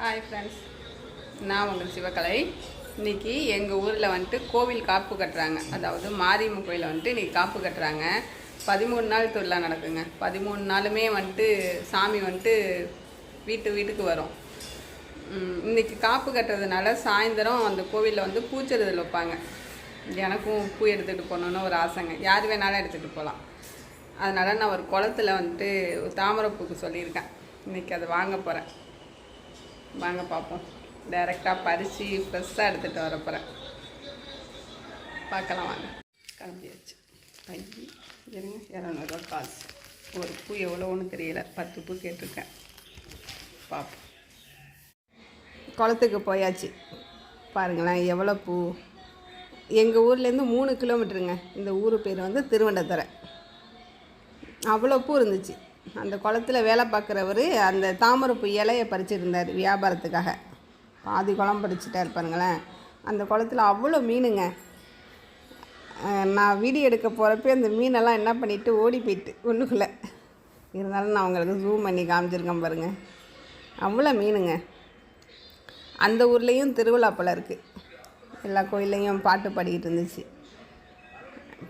Hi friends நான் உங்கள் சிவகலை. இன்னைக்கு எங்கள் ஊரில் வந்துட்டு கோவில் காப்பு கட்டுறாங்க. அதாவது மாரியம்மன் கோயிலில் வந்துட்டு இன்றைக்கி காப்பு கட்டுறாங்க. பதிமூணு நாள் திருவிழா நடக்குங்க. பதிமூணு நாளுமே வந்துட்டு சாமி வந்துட்டு வீட்டு வீட்டுக்கு வரும். இன்றைக்கி இன்னைக்கு காப்பு கட்டுறதுனால சாயந்தரம் அந்த கோவிலில் வந்து பூச்செறிதல் வைப்பாங்க. எனக்கும் பூ எடுத்துகிட்டு போகணுன்னு ஒரு ஆசைங்க. யார் வேணாலும் எடுத்துகிட்டு போகலாம். அதனால் நான் ஒரு குளத்துல வந்துட்டு தாமரைப்பூக்கு சொல்லியிருக்கேன். இன்றைக்கி அதை வாங்க போகிறேன் வாங்க பார்ப்போம். டைரெக்டாக பறித்து ஃப்ரெஷ்ஷாக எடுத்துகிட்டு வரப்போகிறேன் பார்க்கலாம் வாங்க. கிளம்பியாச்சு. பை இருங்க இரநூறுவா காசு. ஒரு பூ எவ்வளோன்னு தெரியல. பத்து பூ கேட்டிருக்கேன். பார்ப்போம். குளத்துக்கு போயாச்சு. பாருங்களேன் எவ்வளோ பூ. எங்கள் ஊர்லேருந்து மூணு கிலோமீட்டருங்க இந்த ஊர் பேர் வந்து திருவண்டத்துறை அவ்வளோ பூ இருந்துச்சு. அந்த குளத்துல வேலை பார்க்குறவர் அந்த தாமரைப்பூ இலையை பறிச்சிருந்தார் வியாபாரத்துக்காக. பாதி குளம் பறிச்சிட்டார் பாருங்களேன். அந்த குளத்துல அவ்வளோ மீனுங்க. நான் வீடியோ எடுக்க போகிறப்ப அந்த மீனெல்லாம் என்ன பண்ணிவிட்டு ஓடி போயிட்டு ஒன்றுக்குள்ளே இருந்தாலும் நான் அவங்களுக்கு ஜூம் பண்ணி காமிச்சிருக்கேன் பாருங்கள் அவ்வளோ மீனுங்க. அந்த ஊர்லேயும் திருவிழா போல் இருக்குது எல்லா கோயில்லையும் பாட்டு பாடிக்கிட்டு இருந்துச்சு.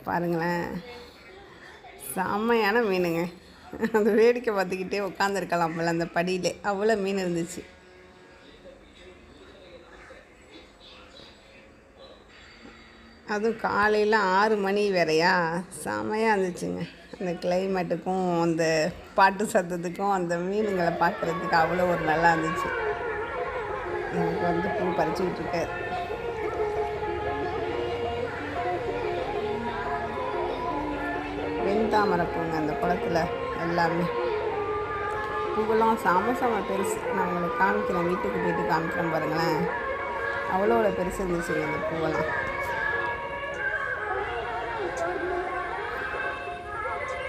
பாருங்களேன். செம்மையான மீனுங்க. அந்த வேடிக்கை பார்த்துக்கிட்டே உட்காந்துருக்கலாம் போல் அந்த படியிலே. அவ்வளோ மீன் இருந்துச்சு. அதுவும் காலையில் ஆறு மணி வேறையா? செமையாக இருந்துச்சுங்க. அந்த கிளைமேட்டுக்கும் அந்த பாட்டு சத்தத்துக்கும் அந்த மீனுங்களை பார்க்குறதுக்கு அவ்வளோ ஒரு நல்லா இருந்துச்சு. எனக்கு வந்து பூ பறிச்சுக்கிட்டு இருக்காரு. வெண்தாமரை பூங்க அந்த குளத்துல. எல்லாமே. பூவெல்லாம் செம செம பெருசு. நான் உங்களுக்கு காமிக்கிறேன். வீட்டுக்கு போயிட்டு காமிக்கிறேன் பாருங்களேன். அவ்வளோ அவ்வளோ பெருசு இருந்துச்சு அந்த பூவெல்லாம்.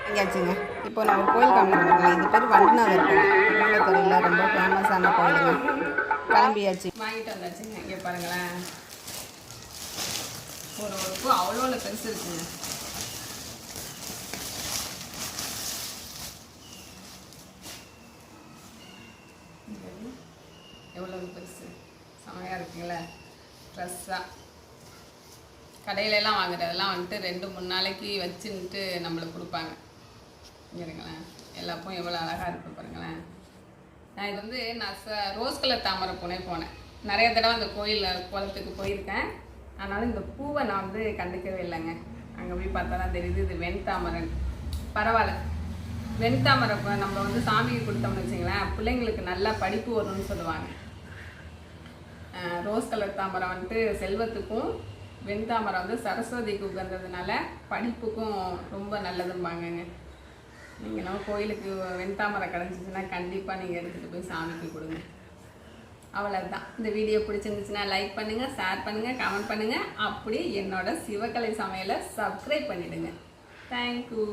எங்கேயாச்சுங்க? இப்போ நான் ஒரு கோயில் காமிக்கிறேன் இந்த இது பேர் வண்டநாதர் கோயில். திருவள்ளத்துறையில் ரொம்ப ஃபேமஸான கோயிலுங்க. கிளம்பியாச்சு. வாங்கிட்டு வந்தாச்சுங்க. இங்கே பாருங்களேன். ஒரு ஒரு பூ அவ்வளோ அவ்வளோ பெருசு இருக்குங்க. எவ்வளோ பெருசு? செமையாக இருக்குங்களே. ஃப்ரெஷ்ஷாக கடையிலலாம் வாங்குறதெல்லாம் வந்துட்டு ரெண்டு மூணு நாளைக்கு வச்சுன்ட்டு நம்மளுக்கு கொடுப்பாங்க. இருங்களேன் எல்லா பூவும் எவ்வளோ அழகாக இருக்கு பாருங்களேன். நான் இது வந்து நான் ச ரோஸ் கலர் தாமரை பூனே போனேன். நிறைய தடவை அந்த கோயிலில் குளத்துக்கு போயிருக்கேன். அதனால இந்த பூவை நான் வந்து கண்டுக்கவே இல்லைங்க. அங்கே போய் பார்த்தா தான் தெரியுது இது வெண் வெண்தாமரன் பரவாயில்ல. வெண்தாமரை நம்ம வந்து சாமிக்கு கொடுத்தோம்னு வச்சுங்களேன் பிள்ளைங்களுக்கு நல்லா படிப்பு வரும்னு சொல்லுவாங்க. ரோஸ் கலர் தாமரை வந்துட்டு செல்வத்துக்கும் வெண்தாமரை வந்து சரஸ்வதிக்கு உகந்ததுனால படிப்புக்கும் ரொம்ப நல்லதும்பாங்கங்க. நீங்கள் நம்ம கோயிலுக்கு வெண்தாமரை கிடச்சிச்சின்னா கண்டிப்பாக நீங்கள் எடுத்துகிட்டு போய் சாமிக்கு கொடுங்க. அவ்வளோதான் இந்த வீடியோ பிடிச்சிருந்துச்சுன்னா லைக் பண்ணுங்கள் ஷேர் பண்ணுங்கள் கமெண்ட் பண்ணுங்கள் அப்படி என்னோட சிவகலை சமையலை சப்ஸ்கிரைப் பண்ணிவிடுங்க தேங்க்யூ